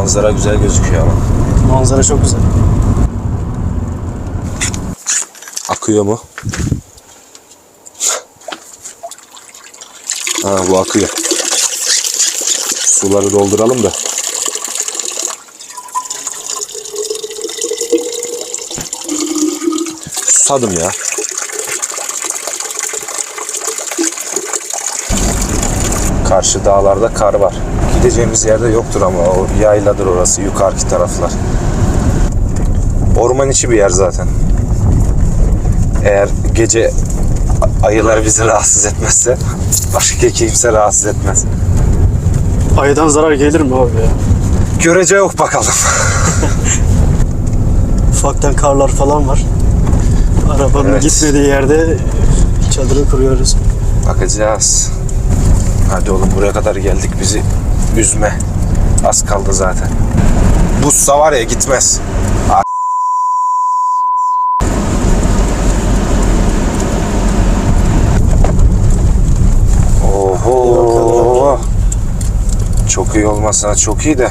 Manzara güzel gözüküyor ama. Manzara çok güzel. Akıyor mu? Ha bu akıyor. Suları dolduralım da. Susadım ya. Karşı dağlarda kar var. Gideceğimiz yerde yoktur ama o yayladır orası yukarıki taraflar. Orman içi bir yer zaten. Eğer gece ayılar bizi rahatsız etmezse başka kimse rahatsız etmez. Ayıdan zarar gelir mi abi ya? Görece yok bakalım. Ufaktan karlar falan var. Arabanın Evet. gitmediği yerde çadırı kuruyoruz. Bakacağız. Hadi oğlum buraya kadar geldik bizi üzme. Az kaldı zaten. Buzsa var ya gitmez. A- Oho. Çok iyi olmasa çok iyi de.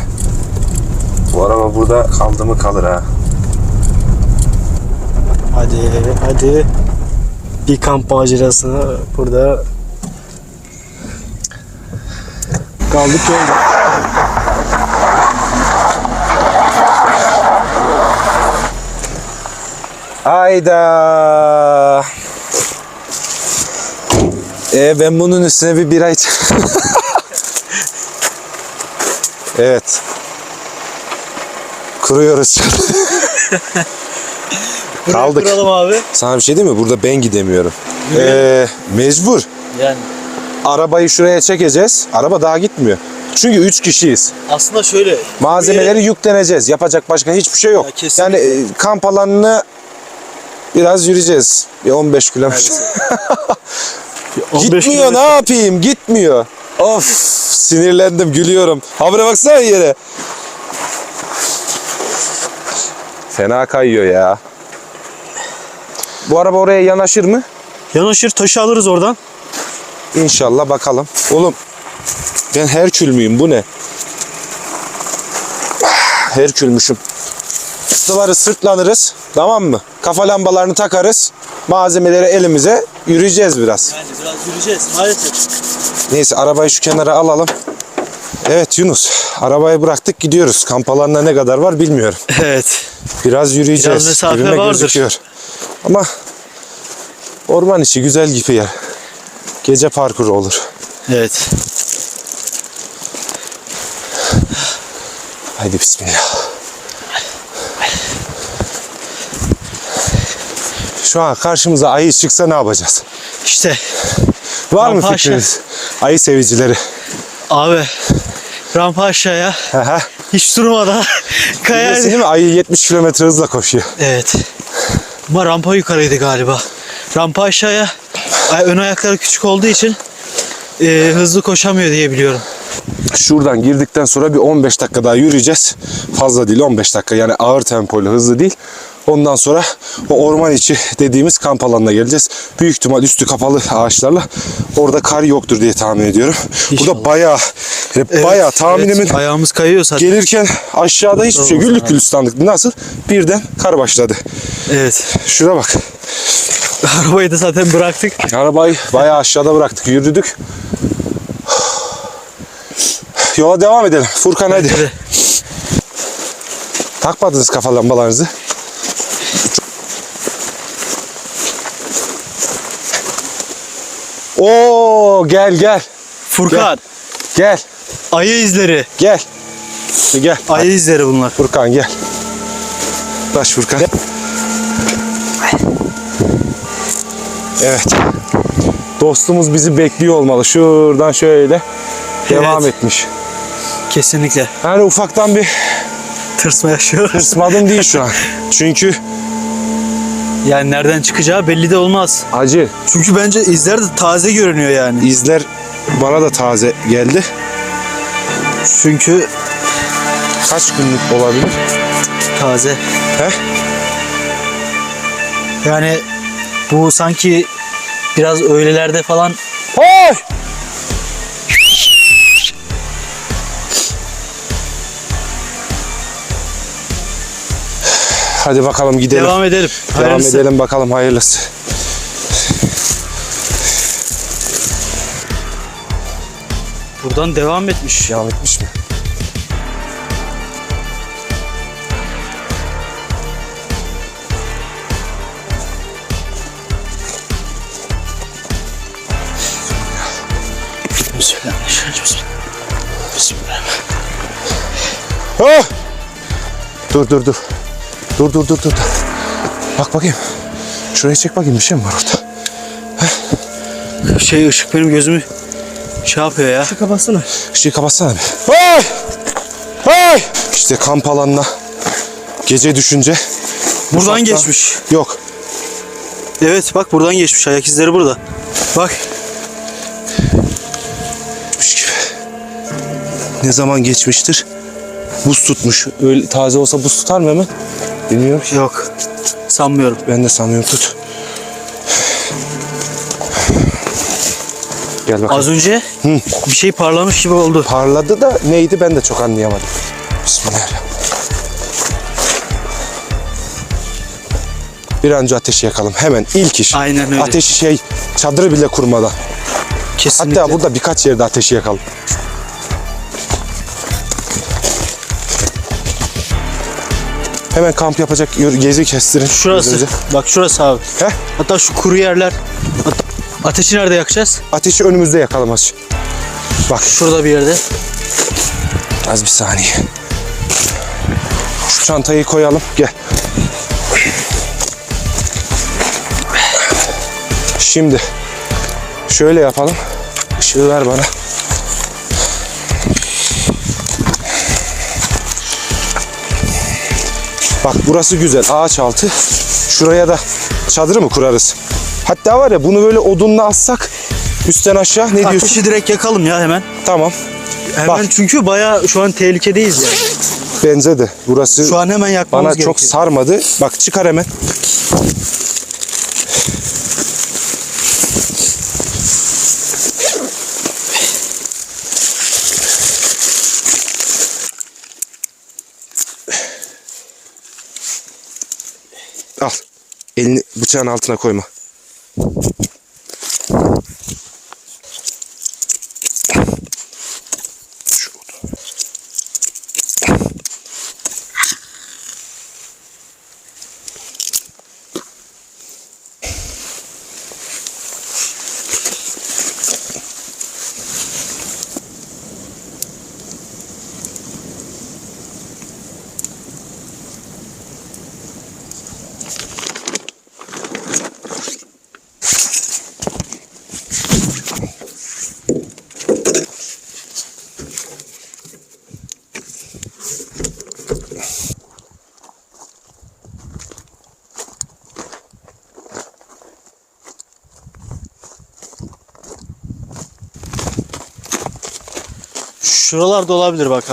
Bu araba burada kaldı mı kalır ha. Hadi hadi. Bir kamp macerasına burada kaldık yolda. Ayda. E ben bunun üstüne bir bira iç. evet. Kuruyoruz. Kaldık. Kuralım abi. Sana bir şey değil mi? Burada ben gidemiyorum. Ee, mecbur. Yani Arabayı şuraya çekeceğiz. Araba daha gitmiyor. Çünkü 3 kişiyiz. aslında şöyle. Malzemeleri yükleneceğiz. Yapacak başka hiçbir şey yok. Ya kesinlikle. yani e, kamp alanını biraz yürüyeceğiz. Bir 15 kilometre. 15 Gitmiyor kilometre. ne yapayım gitmiyor. Of sinirlendim gülüyorum. Habire baksana yere. Fena kayıyor ya. Bu araba oraya yanaşır mı? Yanaşır taşı alırız oradan. İnşallah bakalım. Oğlum ben Herkül müyüm bu ne? Herkülmüşüm. Sıvarı sırtlanırız tamam mı? Kafa lambalarını takarız. Malzemeleri elimize yürüyeceğiz biraz. Yani biraz yürüyeceğiz maalesef. Neyse arabayı şu kenara alalım. Evet Yunus arabayı bıraktık gidiyoruz. Kamp alanına ne kadar var bilmiyorum. Evet. Biraz yürüyeceğiz. Biraz mesafe gibime vardır. gözüküyor. Ama orman içi güzel gibi yer. Gece parkuru olur. Evet. Haydi bismillah. Şu an karşımıza ayı çıksa ne yapacağız? İşte Var mı Rampa fikriniz? Ayı sevicileri. abi rampa aşağıya Aha. hiç durmadan kayar. Değil mi? Ayı 70 km hızla koşuyor. Evet. Ama rampa yukarıydı galiba. Rampa aşağıya ön ayakları küçük olduğu için e, hızlı koşamıyor diye biliyorum. Şuradan girdikten sonra bir 15 dakika daha yürüyeceğiz. Fazla değil 15 dakika yani ağır tempoyla hızlı değil. Ondan sonra o orman içi dediğimiz kamp alanına geleceğiz. Büyük ihtimal üstü kapalı ağaçlarla. Orada kar yoktur diye tahmin ediyorum. Burada İnşallah. bayağı Evet, bayağı tahminimin evet, ayağımız kayıyor zaten. gelirken aşağıda hiçbir şey güllük gülistanlık. Nasıl? Birden kar başladı. Evet. Şuna bak. Arabayı da zaten bıraktık. Arabayı bayağı aşağıda bıraktık. Yürüdük. Yola devam edelim. Furkan hadi. Hadi. Takmadınız kafa lambalarınızı. Oo gel gel Furkan. gel Ayı izleri. gel. Gel. Ayı izleri bunlar. Furkan gel. Baş Furkan. Evet. Dostumuz bizi bekliyor olmalı. Şuradan şöyle devam Evet. etmiş. Kesinlikle. Yani ufaktan bir Tırsma yaşıyoruz. tırsmadım değil şu an. Çünkü Yani nereden çıkacağı belli de olmaz. acı. Çünkü bence izler de taze görünüyor yani. İzler bana da taze geldi. Çünkü Kaç günlük olabilir? taze. He? Yani bu sanki biraz öğlelerde falan Hoş! Hadi bakalım gidelim. Devam edelim. Devam Hayırlısı. edelim bakalım hayırlısı. Buradan devam etmiş. Devam etmiş mi? Bismillahirrahmanirrahim. Bismillah. Oh! Dur dur dur. Dur dur dur dur. Bak bakayım. Şuraya çek bakayım bir şey mi var orada? Şey ışık benim gözümü şey yapıyor ya. Şu kapatsana. Işığı kapatsana bir. Ay! Ay! İşte kamp alanına gece düşünce Buradan ufaktan- geçmiş. Yok. Evet bak buradan geçmiş. Ayak izleri burada. Bak. Geçmiş gibi. Ne zaman geçmiştir? Buz tutmuş. Öyle taze olsa buz tutar mı hemen? Bilmiyorum ki. Yok. Sanmıyorum. Ben de sanmıyorum tut. Gel bakalım. Az önce bir şey parlamış gibi oldu. Parladı da neydi ben de çok anlayamadım. Bismillahirrahmanirrahim. Bir an önce ateşi yakalım. Hemen ilk iş. Aynen öyle. Ateşi şey çadırı bile kurmadan. Kesinlikle. Hatta burada birkaç yerde ateşi yakalım. Hemen kamp yapacak gezi kestirin. Şurası. Bak şurası abi. Heh, Hatta şu kuru yerler. Hatta- Ateşi nerede yakacağız? ateşi önümüzde yakalım aç. Bak Şurada bir yerde. az bir saniye. Şu çantayı koyalım. Gel. Şimdi şöyle yapalım. Işığı ver bana. Bak burası güzel ağaç altı. Şuraya da çadırı mı kurarız? Hatta var ya bunu böyle odunla assak üstten aşağı ne diyorsun? Ateşi direkt yakalım ya hemen. Tamam. Hemen Bak. çünkü bayağı şu an tehlikedeyiz yani. Bence de. Burası Şu an hemen yakmamız bana gerekiyor. çok sarmadı. Bak çıkar hemen. Elini bıçağın altına koyma. Şuralarda olabilir bak.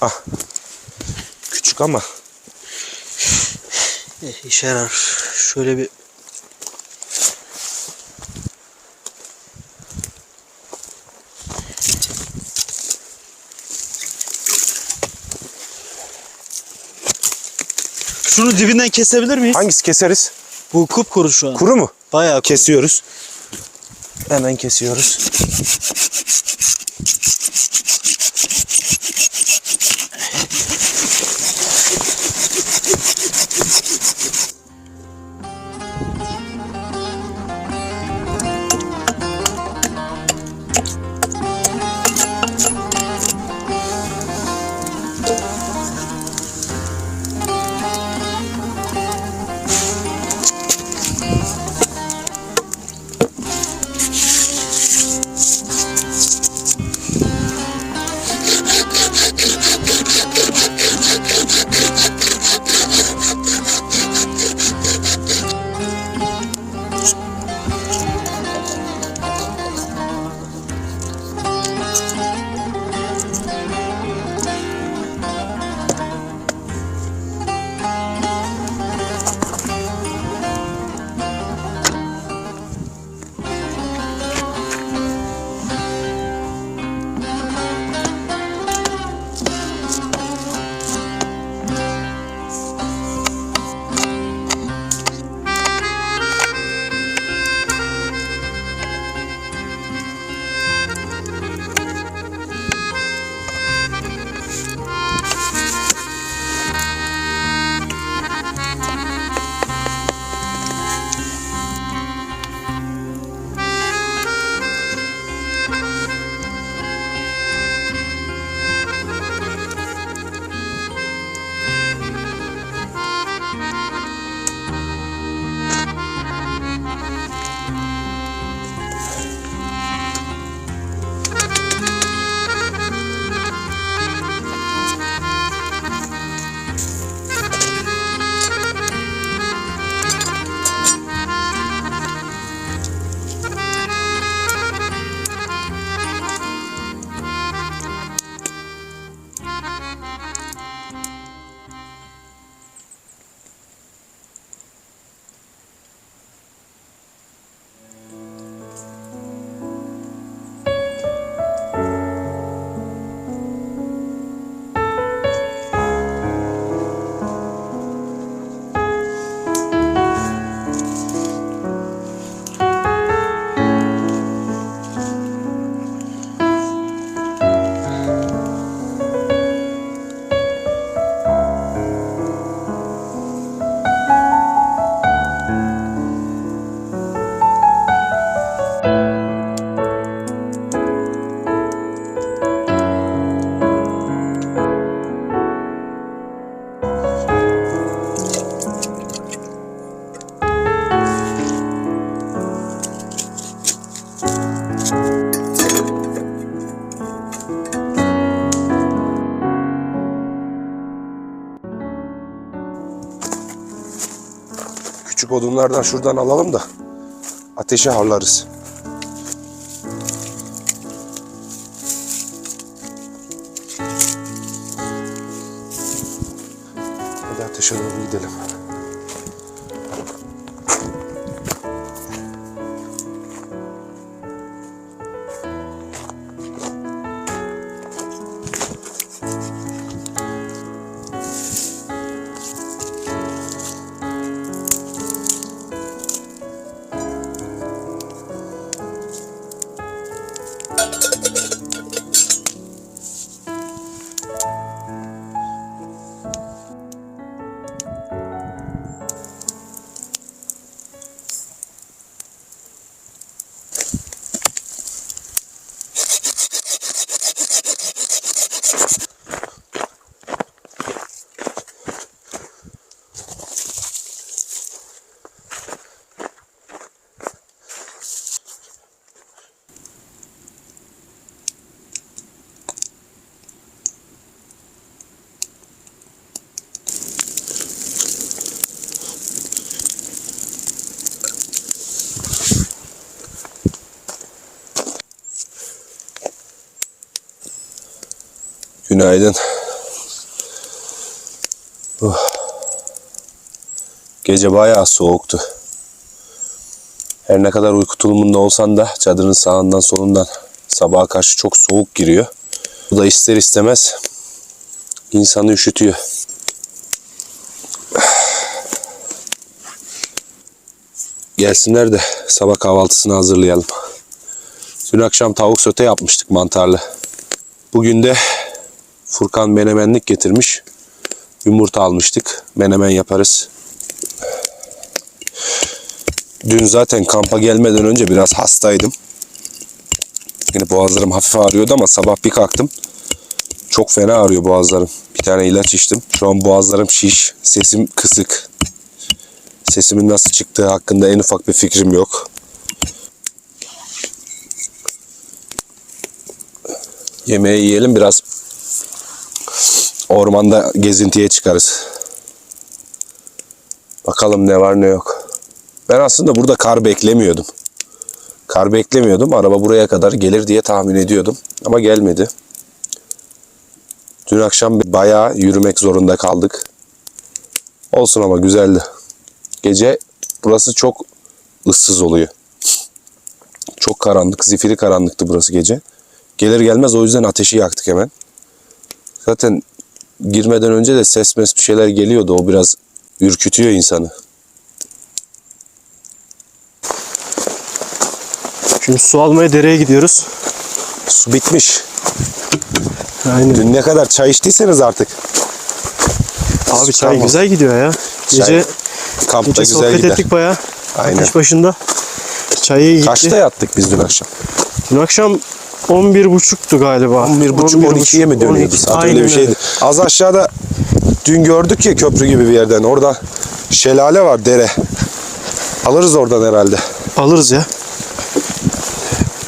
Ah. Küçük ama. Eh, işe yarar. Şöyle bir Şunu dibinden kesebilir miyiz? Hangisi keseriz? Bu kupkuru şu an. Kuru mu? Bayağı kuru. Kesiyoruz. Hemen kesiyoruz. Odunlardan şuradan alalım da ateşe harlarız. Günaydın. Oh. Gece bayağı soğuktu. Her ne kadar uyku tulumunda olsan da çadırın sağından solundan sabaha karşı çok soğuk giriyor. Bu da ister istemez insanı üşütüyor. Gelsinler de sabah kahvaltısını hazırlayalım. Dün akşam tavuk sote yapmıştık mantarlı. Bugün de Furkan menemenlik getirmiş. Yumurta almıştık. Menemen yaparız. Dün zaten kampa gelmeden önce biraz hastaydım. Yine boğazlarım hafif ağrıyordu ama sabah bir kalktım. Çok fena ağrıyor boğazlarım. Bir tane ilaç içtim. Şu an boğazlarım şiş. Sesim kısık. Sesimin nasıl çıktığı hakkında en ufak bir fikrim yok. Yemeği yiyelim biraz ormanda gezintiye çıkarız. Bakalım ne var ne yok. Ben aslında burada kar beklemiyordum. Kar beklemiyordum. Araba buraya kadar gelir diye tahmin ediyordum. Ama gelmedi. Dün akşam bayağı yürümek zorunda kaldık. Olsun ama güzeldi. Gece burası çok ıssız oluyor. Çok karanlık, zifiri karanlıktı burası gece. Gelir gelmez o yüzden ateşi yaktık hemen. Zaten girmeden önce de ses mes bir şeyler geliyordu. O biraz ürkütüyor insanı. Şimdi su almaya dereye gidiyoruz. Su bitmiş. Aynen. Dün ne kadar çay içtiyseniz artık. Abi Su çay kalmadı. güzel gidiyor ya. Gece, Çay Kampta gece güzel sohbet gider. ettik bayağı. Aynen. Ateş başında. Çayı gitti. Kaçta yattık biz dün akşam? Dün akşam 11.30'tu galiba. 11.30-12'ye mi dönüyordu 12. saat Aynen öyle bir şeydi. Az aşağıda dün gördük ya köprü gibi bir yerden. Orada şelale var dere. Alırız oradan herhalde. Alırız ya.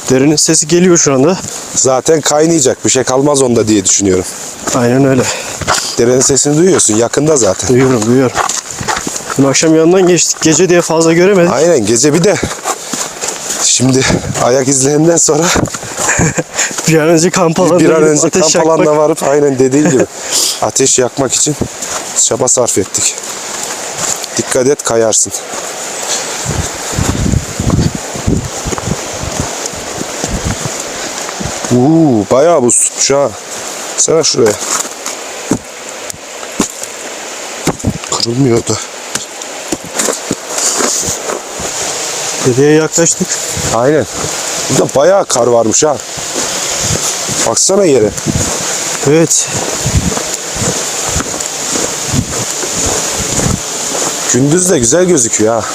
Derinin sesi geliyor şu anda. Zaten kaynayacak bir şey kalmaz onda diye düşünüyorum. Aynen öyle. Derenin sesini duyuyorsun yakında zaten. Duyuyorum duyuyorum. Dün akşam yanından geçtik. Gece diye fazla göremedik. Aynen gece bir de şimdi ayak izlerinden sonra Bir an önce kamp alanına bir an önce ateş kamp alanına varıp aynen dediğin gibi ateş yakmak için çaba sarf ettik. Dikkat et kayarsın. Uuu bayağı buz tutmuş ha. Sana şuraya. Kırılmıyor da. Dereye yaklaştık. Aynen. Burada bayağı kar varmış ha. Baksana yere. Evet. Gündüz de güzel gözüküyor ha.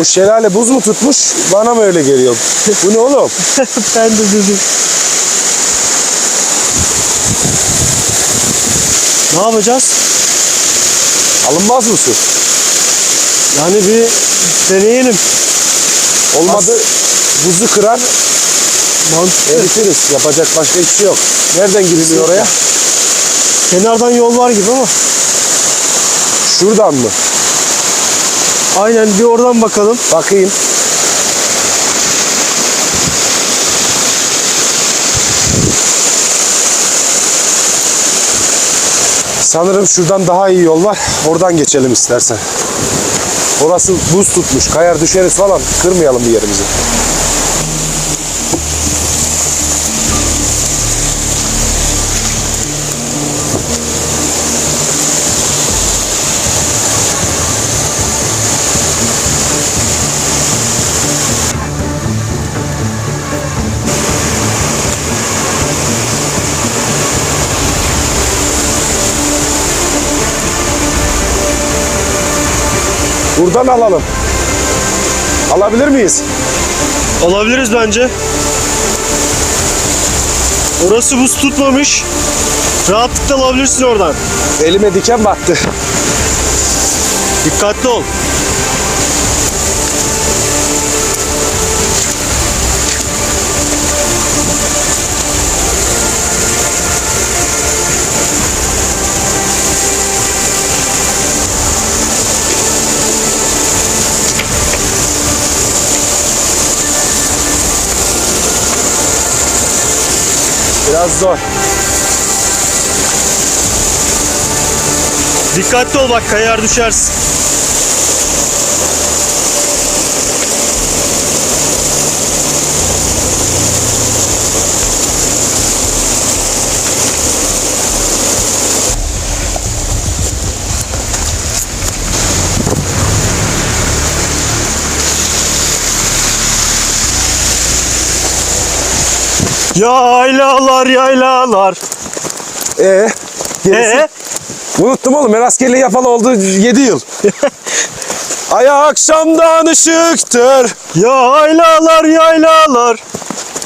o şelale buz mu tutmuş? Bana mı öyle geliyor? Bu ne oğlum? ben de dedim. Ne yapacağız? Alınmaz mı su? Yani bir deneyelim. Olmadı buzu kırar Mantıklı. eritiriz. Yapacak başka hiçbir şey yok. Nereden giriliyor oraya? Kenardan yol var gibi ama. Şuradan mı? Aynen bir oradan bakalım. Bakayım. Sanırım şuradan daha iyi yol var. Oradan geçelim istersen. Orası buz tutmuş. Kayar düşeriz falan. Kırmayalım bir yerimizi. Buradan alalım. Alabilir miyiz? Alabiliriz bence. Orası buz tutmamış. Rahatlıkla alabilirsin oradan. Elime diken battı. Dikkatli ol. Biraz zor. Dikkatli ol bak kayar düşersin. Yaylalar yaylalar. Ee, gerisi? Ee? Unuttum oğlum. Ben askerliği yapalı oldu 7 yıl. Ay akşamdan ışıktır. Yaylalar yaylalar.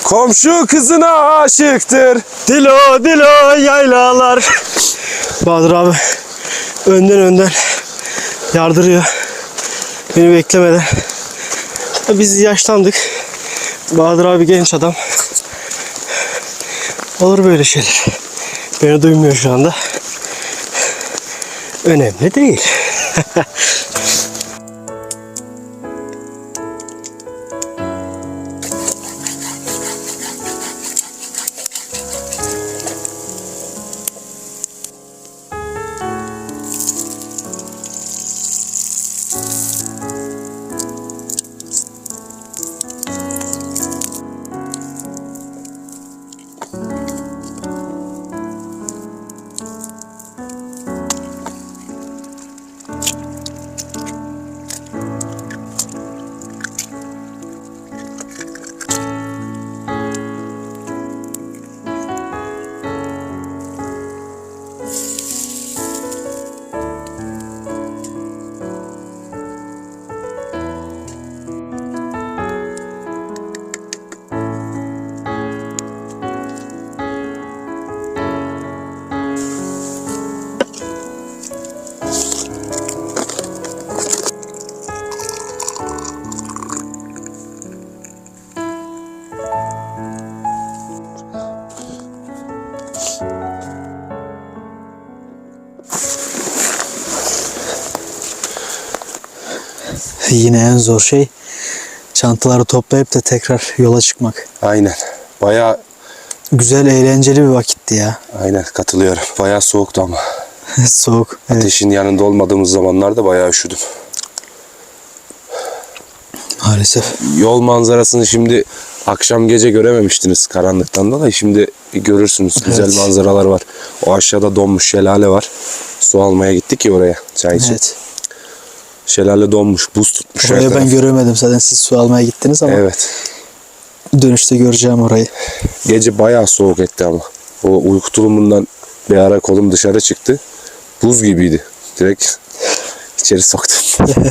Komşu kızına aşıktır. Dilo dilo yaylalar. Bahadır abi önden önden yardırıyor. Beni beklemeden. Biz yaşlandık. Bahadır abi genç adam. Olur böyle şeyler. Beni duymuyor şu anda. Önemli değil. en zor şey çantaları toplayıp da tekrar yola çıkmak. Aynen. Bayağı Güzel eğlenceli bir vakitti ya. aynen katılıyorum. Bayağı soğuktu ama. Soğuk. Evet. Ateşin yanında olmadığımız zamanlarda bayağı üşüdüm. Maalesef. Yol manzarasını şimdi akşam gece görememiştiniz karanlıktan dolayı. Şimdi görürsünüz. Güzel Evet. manzaralar var. O aşağıda donmuş şelale var. Su almaya gittik ya oraya çay için. Evet. Şelale donmuş, buz tutmuş. Orayı ben taraf. göremedim zaten siz su almaya gittiniz ama Evet. dönüşte göreceğim orayı. Gece bayağı soğuk etti ama. O uyku tulumundan bir ara kolum dışarı çıktı. Buz gibiydi. Direkt içeri soktum.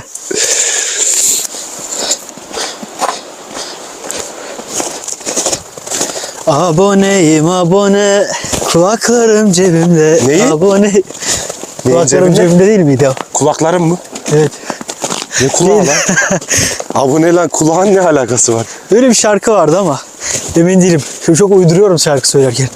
Aboneyim abone. Kulaklarım cebimde. Neyi? Abone. Kulaklarım cebinde? cebimde değil miydi o? Kulaklarım mı? Evet. Ne kulağı lan? Abone lan kulağın ne alakası var? Öyle bir şarkı vardı ama emin değilim. Şimdi çok uyduruyorum şarkı söylerken.